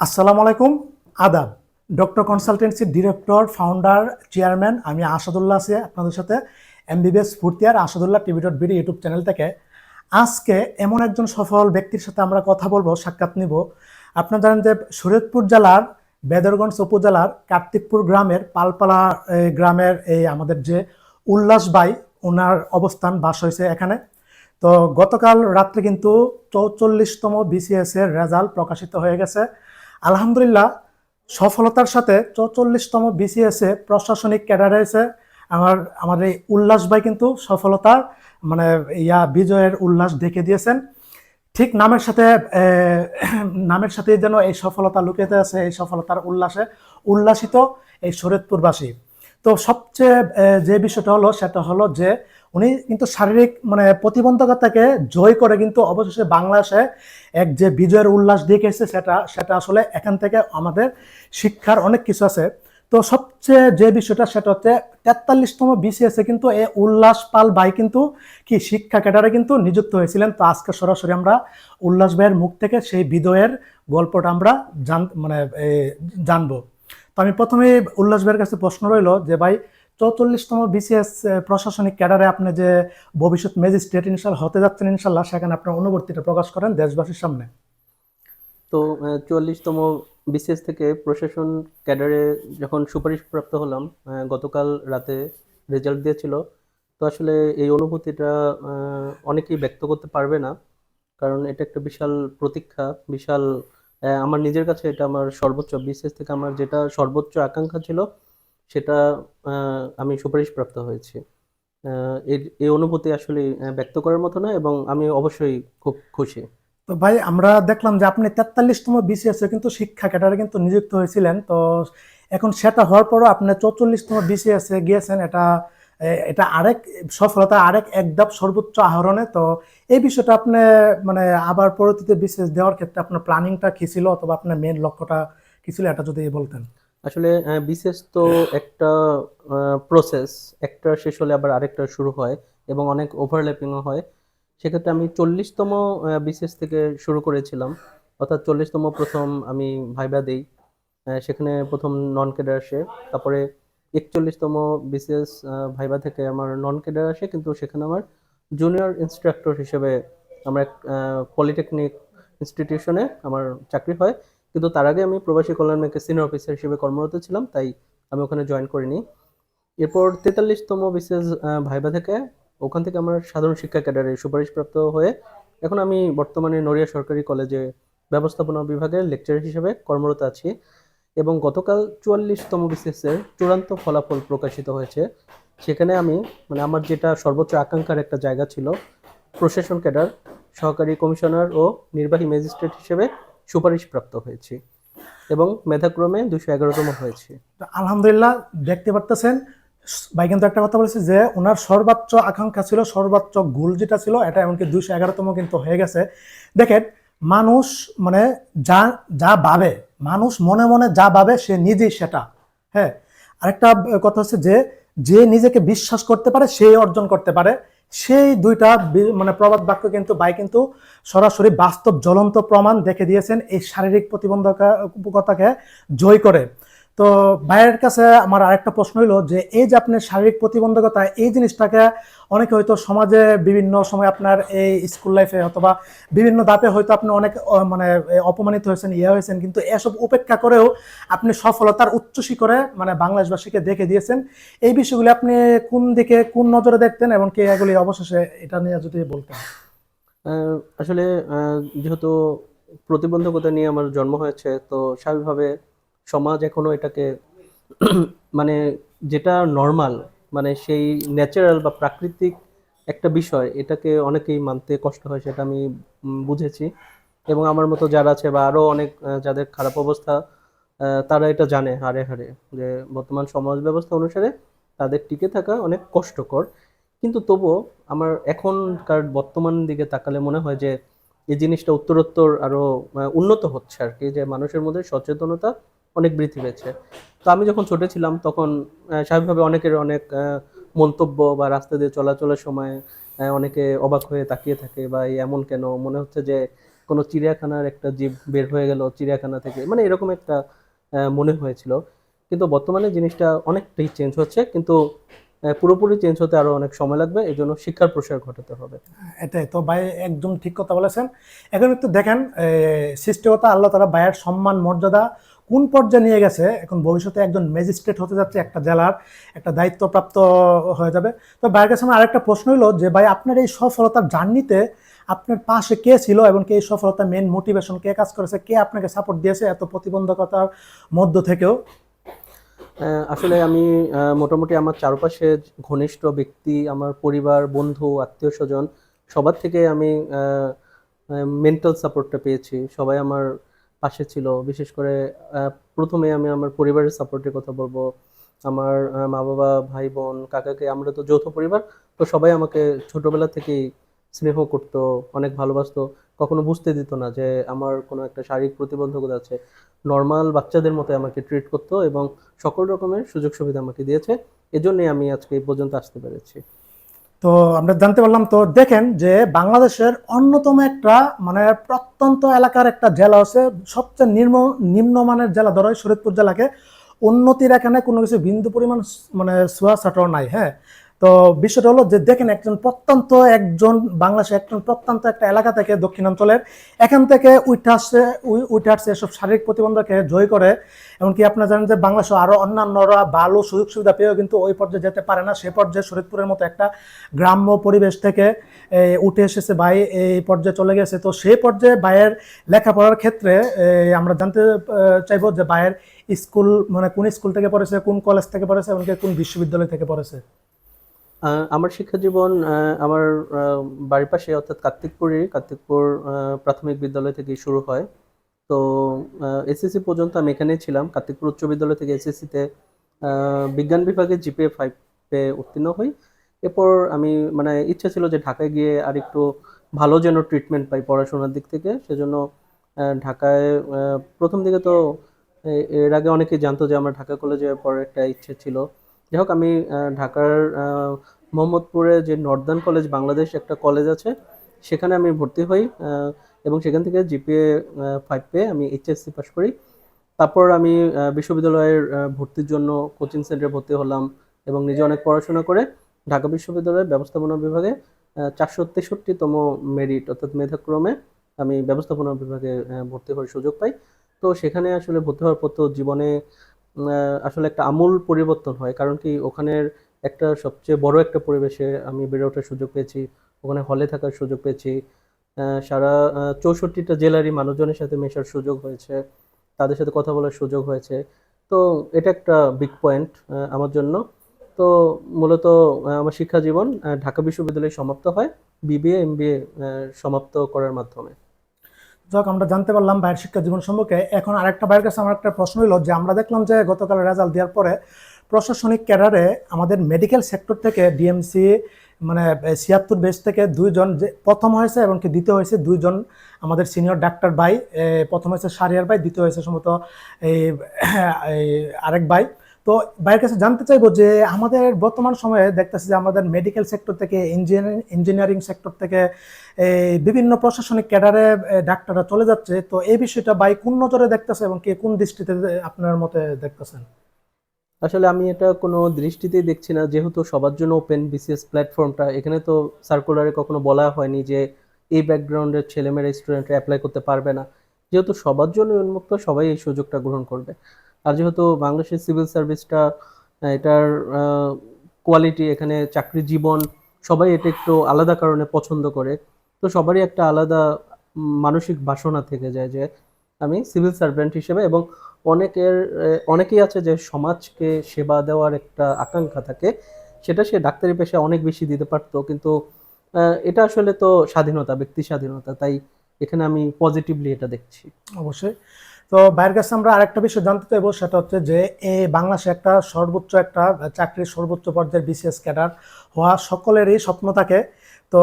আসসালামু আলাইকুম, আদাব। ডক্টর কনসালটেন্সির ডিরেক্টর, ফাউন্ডার, চেয়ারম্যান, আমি আসাদুল্লাহ আছি আপনাদের সাথে MBBS ফুর্তিয়ার, Asadullah TV dot BD YouTube channel থেকে। আজকে এমন একজন সফল ব্যক্তির সাথে আমরা কথা বলব, সাক্ষাৎ নিব। আপনারা জানেন যে শরীয়তপুর জেলার, বেদরগঞ্জ উপজেলার, কার্তিকপুর গ্রামের পালপালা গ্রামের এই আমাদের যে উল্লাস বাই ওনার অবস্থান বাস হয়েছে এখানে। তো গতকাল রাত্রে কিন্তু চৌচল্লিশতম বিসিএস এর রেজাল্ট প্রকাশিত হয়ে গেছে। আলহামদুলিল্লাহ, সফলতার সাথে চৌচল্লিশতম বিসিএস এ প্রশাসনিক ক্যাডারে এসে আমার আমার এই উল্লাস ভাই কিন্তু সফলতার মানে ইয়া বিজয়ের উল্লাস দেখে দিয়েছেন। ঠিক নামের সাথে নামের সাথে যেন এই সফলতা লুকিয়ে আছে, এই সফলতার উল্লাসে উল্লাসিত এই শরীয়তপুরবাসী তো সবচেয়ে যে বিষয়টা হলো, সেটা হলো যে উনি কিন্তু শারীরিক মানে প্রতিবন্ধকতাকে জয় করে কিন্তু অবশেষে বাংলাদেশে এক যে বিজয়ের উল্লাস দেখিয়েছে সেটা সেটা আসলে এখান থেকে আমাদের শিক্ষার অনেক কিছু আছে। তো সবচেয়ে যে বিষয়টা সেটা হচ্ছে তেতাল্লিশতম বিসিএসে কিন্তু এ উল্লাস পাল ভাই কিন্তু কি শিক্ষা ক্যাডারে কিন্তু নিযুক্ত হয়েছিলেন। তো আজকে সরাসরি আমরা উল্লাস ভাইয়ের মুখ থেকে সেই বিদয়ের গল্পটা আমরা জান মানে জানব। তো আমি প্রথমে উল্লাস ভাইয়ের কাছে প্রশ্ন রইল যে ভাই চৌচল্লিশতম বিসিএস প্রশাসনিক ক্যাডারে আপনি যে ভবিষ্যৎ ম্যাজিস্ট্রেট ইনশাল হতে যাচ্ছেন ইনশাল্লাহ, সেখানে আপনার অনুবর্তিটা প্রকাশ করেন দেশবাসীর সামনে। তো চুয়াল্লিশতম বিসিএস থেকে প্রশাসন ক্যাডারে যখন সুপারিশপ্রাপ্ত হলাম গতকাল রাতে রেজাল্ট দিয়েছিল। তো আসলে এই অনুভূতিটা অনেকেই ব্যক্ত করতে পারবে না, কারণ এটা একটা বিশাল প্রতীক্ষা, বিশাল আমার নিজের কাছে এটা আমার সর্বোচ্চ। বিসিএস থেকে আমার যেটা সর্বোচ্চ আকাঙ্ক্ষা ছিল সেটা আমি সুপারিশপ্রাপ্ত হয়েছি। আহ, এই অনুভূতি আসলে ব্যক্ত করার মতো না এবং আমি অবশ্যই খুব খুশি। তো ভাই আমরা দেখলাম যে আপনি তেতাল্লিশতম বিসিএস কিন্তু শিক্ষা ক্যাডারে কিন্তু নিযুক্ত হয়েছিলেন। তো এখন সেটা হওয়ার পরও আপনি চৌচল্লিশতম বিসিএস এ গিয়েছেন। এটা এটা আরেক সফলতা আরেক এক ধাপ সর্বোচ্চ আহরণে। তো এই বিষয়টা আপনি মানে আবার পরবর্তীতে বিসিএস দেওয়ার ক্ষেত্রে আপনার প্ল্যানিংটা কি ছিল? অথবা আপনার মেন লক্ষ্যটা কি ছিল? এটা যদি বলতেন। আসলে বিসিএস তো একটা প্রসেস একটা শেষ হলে আবার আরেকটা শুরু হয় এবং অনেক ওভারল্যাপিংও হয়। সেক্ষেত্রে আমি চল্লিশতম বিসিএস থেকে শুরু করেছিলাম। অর্থাৎ চল্লিশতম প্রথম আমি ভাইবা দেই। সেখানে প্রথম নন ক্যাডার আসে। তারপরে একচল্লিশতম বিসিএস ভাইবা থেকে আমার নন ক্যাডার আসে। কিন্তু সেখানে আমার জুনিয়র ইনস্ট্রাক্টর হিসেবে আমার এক পলিটেকনিক ইনস্টিটিউশনে আমার চাকরি হয়। কিন্তু তার আগে আমি প্রবাসী কল্যাণ ব্যাংকের সিনিয়র অফিসার হিসেবে কর্মরত ছিলাম, তাই আমি ওখানে জয়েন করিনি। এরপর তেতাল্লিশতম বিসিএস ভাইবা থেকে ওখান থেকে আমার সাধারণ শিক্ষা ক্যাডারে সুপারিশপ্রাপ্ত হয়ে এখন আমি বর্তমানে নড়িয়া সরকারি কলেজে ব্যবস্থাপনা বিভাগের লেকচার হিসেবে কর্মরত আছি এবং গতকাল চুয়াল্লিশতম বিসিএস এর চূড়ান্ত ফলাফল প্রকাশিত হয়েছে। সেখানে আমি মানে আমার যেটা সর্বোচ্চ আকাঙ্ক্ষার একটা জায়গা ছিল, প্রশাসন ক্যাডার, সহকারী কমিশনার ও নির্বাহী ম্যাজিস্ট্রেট হিসেবে সুপারিশপ্রাপ্ত হয়েছি এবং মেধাক্রমে দুশো এগারোতম হয়েছি। আলহামদুলিল্লাহ দেখতে পারতেছেন, ভাই কিন্তু একটা কথা বলেছে যে ওনার সর্বোচ্চ আকাঙ্ক্ষা ছিল, সর্বোচ্চ গোল যেটা ছিল, এটা এমনকি দুশো এগারোতম কিন্তু হয়ে গেছে। দেখেন, মানুষ মানে যা যা ভাবে, মানুষ মনে মনে যা ভাবে সে নিজেই সেটা হ্যাঁ? আরেকটা কথা হচ্ছে যে যে নিজেকে বিশ্বাস করতে পারে সেই অর্জন করতে পারে। সেই দুইটা মানে প্রবাদ বাক্য কিন্তু, বাই কিন্তু সরাসরি বাস্তব জ্বলন্ত প্রমাণ দেখে দিয়েছেন এই শারীরিক প্রতিবন্ধকতাকে জয় করে। তো ভাইয়ের কাছে আমার আরেকটা প্রশ্ন হইল যে, এই যে আপনার শারীরিক প্রতিবন্ধকতা, এই জিনিসটাকে অনেকে হয়তো সমাজে বিভিন্ন সময় আপনার এই স্কুল লাইফে অথবা বিভিন্ন দাপে হয়তো আপনি অনেক মানে অপমানিত হয়েছেন ইয়ে হয়েছেন, কিন্তু এসব উপেক্ষা করেও আপনি সফলতার উচ্চ শিখরে মানে বাংলাদেশবাসীকে দেখে দিয়েছেন। এই বিষয়গুলি আপনি কোন দিকে কোন নজরে দেখতেন এবং কে এগুলি অবশেষে এটা নিয়ে যদি বলতেন? আসলে যেহেতু প্রতিবন্ধকতা নিয়ে আমার জন্ম হয়েছে, তো স্বাভাবিকভাবে সমাজ এখনও এটাকে মানে যেটা নর্মাল মানে সেই ন্যাচারাল বা প্রাকৃতিক একটা বিষয়, এটাকে অনেকেই মানতে কষ্ট হয়, সেটা আমি বুঝেছি। এবং আমার মতো যারা আছে বা আরও অনেক যাদের খারাপ অবস্থা তারা এটা জানে হারে হারে যে বর্তমান সমাজ ব্যবস্থা অনুসারে তাদের টিকে থাকা অনেক কষ্টকর। কিন্তু তবুও আমার এখনকার বর্তমান দিকে তাকালে মনে হয় যে এই জিনিসটা উত্তরোত্তর আরও উন্নত হচ্ছে আর কি, যে মানুষের মধ্যে সচেতনতা অনেক বৃদ্ধি পেয়েছে। তো আমি যখন ছোট ছিলাম তখন স্বাভাবিকভাবে অনেকের অনেক মন্তব্য বা রাস্তা দিয়ে চলাচলের সময় অনেকে অবাক হয়ে তাকিয়ে থাকে, বা এমন কেন? মনে হচ্ছে যে কোনো চিড়িয়াখানার একটা জীব বের হয়ে গেল চিড়িয়াখানা থেকে। মানে এরকম একটা মনে হয়েছিল। কিন্তু বর্তমানে জিনিসটা অনেকটাই চেঞ্জ হচ্ছে, কিন্তু পুরোপুরি চেঞ্জ হতে আরও অনেক সময় লাগবে, এই জন্য শিক্ষার প্রসার ঘটাতে হবে। এটাই তো ভাই, একদম ঠিক কথা বলেছেন। এখন একটু দেখেন সৃষ্টিকতা আল্লাহ তারা ভাইয়ের সম্মান, মর্যাদা কোন পর্যায়ে নিয়ে গেছে, এখন ভবিষ্যতে একজন ম্যাজিস্ট্রেট হতে যাচ্ছে একটা জেলার একটা দায়িত্বপ্রাপ্ত হয়ে যাবে। তো ভাইয়ের কাছে আমার আরেকটা প্রশ্ন হলো যে, ভাই, আপনার এই সফলতার জার্নিতে আপনার পাশে কে ছিল এবং কে এই সফলতা মেন মোটিভেশন কে কাজ করেছে, কে আপনাকে সাপোর্ট দিয়েছে এত প্রতিবন্ধকতার মধ্য থেকেও? আসলে আমি মোটামুটি আমার চারপাশে ঘনিষ্ঠ ব্যক্তি, আমার পরিবার, বন্ধু, আত্মীয় স্বজন, সবার থেকে আমি মেন্টাল সাপোর্টটা পেয়েছি। সবাই আমার পাশে ছিল। বিশেষ করে প্রথমে আমি আমার পরিবারের সাপোর্টের কথা বলব। আমার মা বাবা, ভাই বোন, কাকাকে, আমরা তো যৌথ পরিবার, তো সবাই আমাকে ছোটবেলা থেকেই স্নেহ করতো, অনেক ভালোবাসতো। কখনো বুঝতে দিত না যে আমার কোনো একটা শারীরিক প্রতিবন্ধকতা আছে। নর্মাল বাচ্চাদের মতো আমাকে ট্রিট করতো এবং সকল রকমের সুযোগ সুবিধা আমাকে দিয়েছে। এজন্যই আমি আজকে এই পর্যন্ত আসতে পেরেছি। তো আমরা জানতে পারলাম, তো দেখেন যে বাংলাদেশের অন্যতম একটা মানে প্রত্যন্ত এলাকার একটা জেলা আছে সবচেয়ে নিম্ন, নিম্নমানের জেলা ধরো শরীদপুর জেলাকে উন্নতির এখানে কোনো কিছু বিন্দু পরিমাণ মানে সোয়া ছাটাও নাই হ্যাঁ? তো বিষয়টা হলো যে দেখেন একজন প্রত্যন্ত একজন, বাংলাদেশের একজন প্রত্যন্ত একটা এলাকা থেকে দক্ষিণাঞ্চলের, এখান থেকে উঠে আসছে আসছে এসব শারীরিক প্রতিবন্ধকে জয় করে। এমনকি আপনারা জানেন যে বাংলাদেশে আরও অন্যান্যরা ভালো সুযোগ সুবিধা পেয়েও কিন্তু ওই পর্যায়ে যেতে পারে না। সে পর্যায়ে শরীরপুরের মতো একটা গ্রাম্য পরিবেশ থেকে উঠে এসেছে ভাই, এই পর্যায়ে চলে গেছে। তো সেই পর্যায়ে ভাইয়ের লেখাপড়ার ক্ষেত্রে আমরা জানতে চাইব যে ভাইয়ের স্কুল মানে কোন স্কুল থেকে পড়েছে, কোন কলেজ থেকে পড়েছে, এমনকি কোন বিশ্ববিদ্যালয় থেকে পড়েছে? আমার শিক্ষা জীবন আমার বাড়ির পাশে অর্থাৎ কার্তিকপুরে, কার্তিকপুর প্রাথমিক বিদ্যালয় থেকে শুরু হয়। তো এসএসসি পর্যন্ত আমি এখানেই ছিলাম। কার্তিকপুর উচ্চ বিদ্যালয় থেকে এসএসসিতে বিজ্ঞান বিভাগে জিপিএ ফাইভ উত্তীর্ণ হই। এরপর আমি মানে ইচ্ছা ছিল যে ঢাকায় গিয়ে আর একটু ভালো যেন ট্রিটমেন্ট পাই পড়াশোনার দিক থেকে। সেজন্য ঢাকায় প্রথম দিকে তো এর আগে অনেকেই জানতো যে আমার ঢাকা কলেজে পড়ার একটা ইচ্ছে ছিল। যাই হোক আমি ঢাকার মোহাম্মদপুরে যে নর্দার্ন কলেজ, বাংলাদেশ একটা কলেজ আছে, সেখানে আমি ভর্তি হই এবং সেখান থেকে জিপিএ ফাইভ পেয়ে আমি এইচএসসি পাস করি। তারপর আমি বিশ্ববিদ্যালয়ের ভর্তির জন্য কোচিং সেন্টারে ভর্তি হলাম এবং নিজে অনেক পড়াশোনা করে ঢাকা বিশ্ববিদ্যালয়ের ব্যবস্থাপনা বিভাগে চারশো তেষট্টিতম মেরিট অর্থাৎ মেধাক্রমে আমি ব্যবস্থাপনা বিভাগে ভর্তি হওয়ার সুযোগ পাই। তো সেখানে আসলে ভর্তি হওয়ার পর তো জীবনে আসলে একটা আমূল পরিবর্তন হয়। কারণ কি ওখানের একটা সবচেয়ে বড় একটা পরিবেশে আমি বেড়ে ওঠার সুযোগ পেয়েছি, ওখানে হলে থাকার সুযোগ পেয়েছি। সারা চৌষট্টিটা জেলারই মানুষজনের সাথে মেশার সুযোগ হয়েছে, তাদের সাথে কথা বলার সুযোগ হয়েছে। তো এটা একটা বিগ পয়েন্ট আমার জন্য। তো মূলত আমার শিক্ষা জীবন ঢাকা বিশ্ববিদ্যালয়ে সমাপ্ত হয় বিবিএ এমবিএ সমাপ্ত করার মাধ্যমে। যাক, আমরা জানতে পারলাম ভাইয়ের শিক্ষা জীবন সম্পর্কে। এখন আরেকটা ভাইয়ের কাছে আমার একটা প্রশ্ন হলো যে, আমরা দেখলাম যে গতকাল রেজাল্ট দেওয়ার পরে প্রশাসনিক ক্যাডারে আমাদের মেডিকেল সেক্টর থেকে ডিএমসি মানে ছিয়াত্তর বেস থেকে দুইজন যে প্রথম হয়েছে এবং কি দ্বিতীয় হয়েছে, দুইজন আমাদের সিনিয়র ডাক্তার ভাই প্রথম হয়েছে সারিয়ার ভাই, দ্বিতীয় হয়েছে সম্ভবত এই আরেক ভাই। তো ভাইয়ের কাছে জানতে চাইব যে আমাদের বর্তমান সময়ে দেখতেছি যে আমাদের মেডিকেল সেক্টর থেকে ইঞ্জিনিয়ারিং ইঞ্জিনিয়ারিং সেক্টর থেকে বিভিন্ন প্রশাসনিক ক্যাডারে ডাক্তাররা চলে যাচ্ছে। তো এই বিষয়টা ভাই কোন নজরে দেখতেছে এবং কে কোন দৃষ্টিতে আপনার মতে দেখতেছেন? আসলে আমি এটা কোনো দৃষ্টিতেই দেখছি না। যেহেতু সবার জন্য ওপেন বিসিএস প্ল্যাটফর্মটা এখানে তো সার্কুলারে কখনো বলা হয়নি যে এই ব্যাকগ্রাউন্ডের ছেলেমেয়েরা স্টুডেন্টরা অ্যাপ্লাই করতে পারবে না। যেহেতু সবার জন্য উন্মুক্ত, সবাই এই সুযোগটা গ্রহণ করবে। আর যেহেতু বাংলাদেশের সিভিল সার্ভিসটা এটার কোয়ালিটি এখানে চাকরি জীবন, সবাই এটা একটু আলাদা কারণে পছন্দ করে। তো সবারই একটা আলাদা মানসিক বাসনা থেকে যায় যে আমি সিভিল সার্ভেন্ট হিসেবে এবং অনেকের অনেকেই আছে যে সমাজকে সেবা দেওয়ার একটা আকাঙ্ক্ষা থাকে, সেটা সে ডাক্তারি পেশায় অনেক বেশি দিতে পারতো। কিন্তু এটা আসলে তো স্বাধীনতা, ব্যক্তি স্বাধীনতা, তাই এখানে আমি পজিটিভলি এটা দেখছি। অবশ্যই। তো ভাইয়ের কাছে আমরা আরেকটা বিষয় জানতে চাইব, সেটা হচ্ছে যে বাংলাদেশে একটা সর্বোচ্চ একটা চাকরির সর্বোচ্চ পর্যায়ের বিসিএস ক্যাডার হওয়া সকলেরই স্বপ্ন থাকে। তো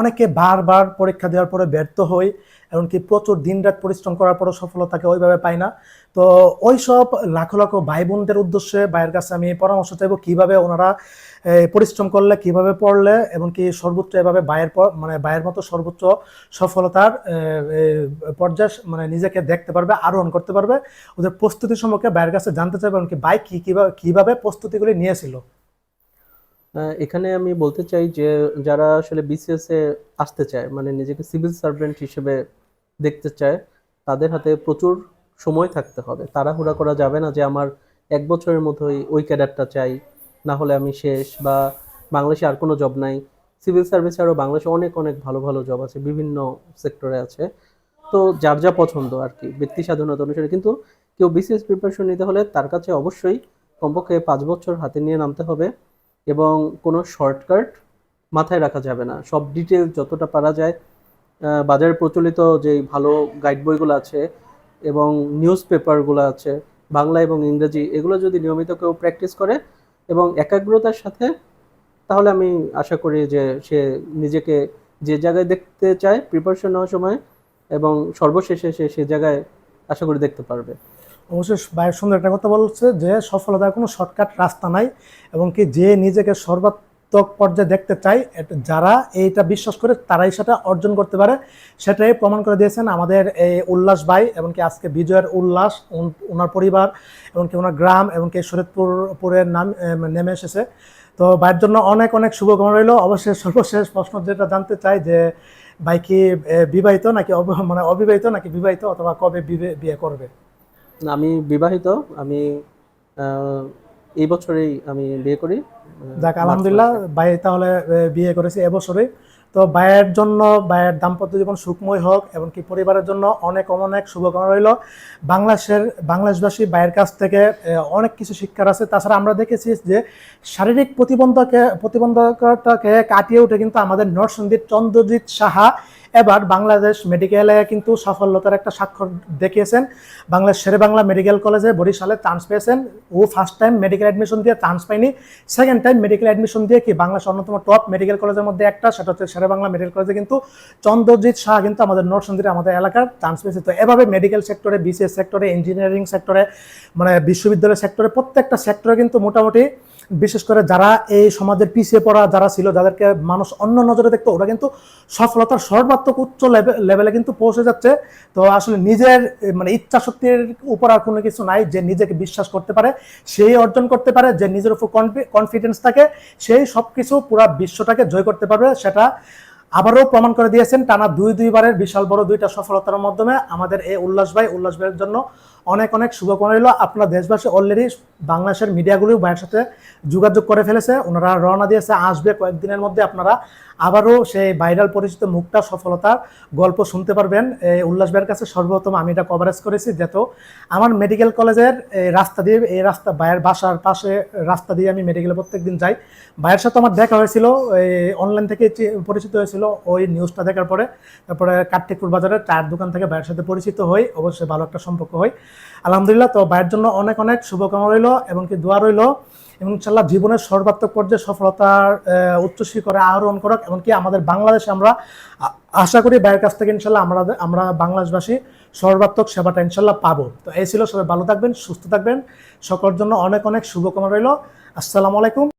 অনেকে বারবার পরীক্ষা দেওয়ার পরে ব্যর্থ হই। এমনকি প্রচুর দিনরাত পরিশ্রম করার পরও সফলতাকে ওইভাবে পাই না। তো ওই সব লাখো লাখো ভাই বোনদের উদ্দেশ্যে ভাইয়ের কাছে আমি পরামর্শ চাইব কীভাবে ওনারা পরিশ্রম করলে, কীভাবে পড়লে, এমনকি সর্বোচ্চ এভাবে প- মানে ভাইয়ের মতো সর্বোচ্চ সফলতার পর্যায়ে মানে নিজেকে দেখতে পারবে, আরোহণ করতে পারবে। ওদের প্রস্তুতি সম্পর্কে ভাইয়ের কাছে জানতে চাইব, এমনকি ভাই কী, কীভাবে কীভাবে প্রস্তুতিগুলি নিয়েছিল? এখানে আমি বলতে চাই যে, যারা আসলে বিসিএস এ আসতে চায় মানে নিজেকে সিভিল সার্ভেন্ট হিসেবে দেখতে চায়, তাদের হাতে প্রচুর সময় থাকতে হবে। তাড়াহুড়া করা যাবে না যে আমার এক বছরের মধ্যেই ওই ক্যাডারটা চাই, না হলে আমি শেষ বা বাংলাদেশে আর কোনো জব নাই। সিভিল সার্ভিস আরও বাংলাদেশে অনেক অনেক ভালো ভালো জব আছে, বিভিন্ন সেক্টরে আছে। তো যার যা পছন্দ আর কি ব্যক্তি স্বাধীনতা অনুসারে। কিন্তু কেউ বিসিএস প্রিপারেশন নিতে হলে তার কাছে অবশ্যই কমপক্ষে পাঁচ বছর হাতে নিয়ে নামতে হবে এবং কোনো শর্টকাট মাথায় রাখা যাবে না। সব ডিটেল যতটা পারা যায় বাজারে প্রচলিত যে ভালো গাইড বইগুলো আছে এবং নিউজ পেপারগুলো আছে, বাংলা এবং ইংরেজি, এগুলো যদি নিয়মিত কেউ প্র্যাকটিস করে এবং একাগ্রতার সাথে, তাহলে আমি আশা করি যে সে নিজেকে যে জায়গায় দেখতে চায় প্রিপারেশন নেওয়ার সময় এবং সর্বশেষে সে সে জায়গায় আশা করি দেখতে পারবে। অবশ্যই ভাইয়ের সুন্দর একটা কথা বলছে যে সফলতার কোনো শর্টকাট রাস্তা নাই এবং কি যে নিজেকে সর্বাত্মক পর্যায়ে দেখতে চাই। যারা এইটা বিশ্বাস করে তারাই সেটা অর্জন করতে পারে। সেটাই প্রমাণ করে দিয়েছেন আমাদের এই উল্লাস ভাই, এমনকি আজকে বিজয়ের উল্লাস ওনার পরিবার, এমনকি ওনার গ্রাম, এমনকি শরীরপুরের নাম নেমে এসেছে। তো ভাইয়ের জন্য অনেক অনেক শুভকামনা রইল। অবশ্যই সর্বশেষ প্রশ্ন যেটা জানতে চাই যে, ভাই কি বিবাহিত নাকি মানে অবিবাহিত নাকি বিবাহিত অথবা কবে বিয়ে করবে? আমি বিবাহিত। আমি এই বছরেই আমি বিয়ে করি। যাক আলহামদুলিল্লাহ। ভাই তাহলে বিয়ে করেছে এবছরে তো ভাইয়ের জন্য ভাইয়ের দাম্পত্য জীবন সুখময় হোক এমনকি পরিবারের জন্য অনেক অনেক শুভকামনা রইল। বাংলাদেশের বাংলাদেশবাসী ভাইয়ের কাছ থেকে অনেক কিছু শিক্ষার আছে। তাছাড়া আমরা দেখেছি যে শারীরিক প্রতিবন্ধকে প্রতিবন্ধকতাকে কাটিয়ে উঠে কিন্তু আমাদের নরসিংদীর চন্দ্রজিৎ সাহা এবার বাংলাদেশ মেডিকেলে কিন্তু সাফল্যতার একটা স্বাক্ষর দেখিয়েছেন। বাংলাদেশ শেরে বাংলা মেডিকেল কলেজে বরিশালে চান্স পেয়েছেন। ও ফার্স্ট টাইম মেডিকেল অ্যাডমিশন দিয়ে চান্স পায়নি। সেকেন্ড টাইম মেডিকেল অ্যাডমিশন দিয়ে কি বাংলাদেশ অন্যতম টপ মেডিকেল কলেজের মধ্যে একটা? সেটা হচ্ছে শেরে বাংলা মেডিকেল কলেজে কিন্তু চন্দ্রজিৎ শাহ কিন্তু আমাদের নরসিংদীর আমাদের এলাকার চান্স পেয়েছে। তো এভাবে মেডিকেল সেক্টরে বিসিএস সেক্টরে ইঞ্জিনিয়ারিং সেক্টরে মানে বিশ্ববিদ্যালয় সেক্টরে প্রত্যেকটা সেক্টরে কিন্তু মোটামুটি বিশেষ করে যারা এই সমাজের পিছিয়ে পড়া যারা ছিল, যাদেরকে মানুষ অন্য নজরে দেখতো, ওরা কিন্তু সফলতার সর্বাত্মক উচ্চ লেভেলে কিন্তু পৌঁছে যাচ্ছে। তো আসলে নিজের মানে ইচ্ছা শক্তির উপর আর কোনো কিছু নাই যে নিজেকে বিশ্বাস করতে পারে, সেই অর্জন করতে পারে, যে নিজের উপর কনফিডেন্স থাকে, সেই সব কিছু পুরা বিশ্বটাকে জয় করতে পারবে, সেটা আবারও প্রমাণ করে দিয়েছেন, টানা দুই দুইবারের বিশাল বড় দুইটা সফলতার মাধ্যমে আমাদের এই উল্লাস ভাই, উল্লাস ভাইয়ের জন্য অনেক অনেক শুভকামনা রইল। আপনার দেশবাসী অলরেডি বাংলাদেশের মিডিয়াগুলিও ভাইয়ের সাথে যোগাযোগ করে ফেলেছে, ওনারা রওনা দিয়েছে, আসবে কয়েকদিনের মধ্যে আপনারা আবারও সেই ভাইরাল পরিচিত মুখটা সফলতার গল্প শুনতে পারবেন। উল্লাস ভাইয়ের কাছে সর্বপ্রথম আমি এটা কভারেজ করেছি যেহেতু আমার মেডিকেল কলেজের রাস্তা দিয়ে এই রাস্তা ভাইয়ের বাসার পাশে রাস্তা দিয়ে আমি মেডিকেলে প্রত্যেকদিন যাই। ভাইয়ের সাথে আমার দেখা হয়েছিল অনলাইন থেকে পরিচিত হয়েছিল ওই নিউজটা দেখার পরে তারপরে কার্তিকপুর বাজারের চায়ের দোকান থেকে ভাইয়ের সাথে পরিচিত হই অবশ্যই ভালো একটা সম্পর্ক হয় আলহামদুলিল্লাহ তো ভাইয়ের জন্য অনেক অনেক শুভকামনা রইল এবং কি দোয়া রইল এবং ইনশাল্লাহ জীবনের সর্বাত্মক পর্যায়ে সফলতার আহ, উচ্চ শিখরে আহরণ করক এমনকি আমাদের বাংলাদেশে আমরা আশা করি বাইরের কাছ থেকে ইনশাল্লাহ আমরা আমরা বাংলাদেশবাসী সর্বাত্মক সেবাটা ইনশাল্লাহ পাবো। তো এই ছিল সবাই, ভালো থাকবেন, সুস্থ থাকবেন। সকলের জন্য অনেক অনেক শুভকামনা রইল। আসসালামু আলাইকুম।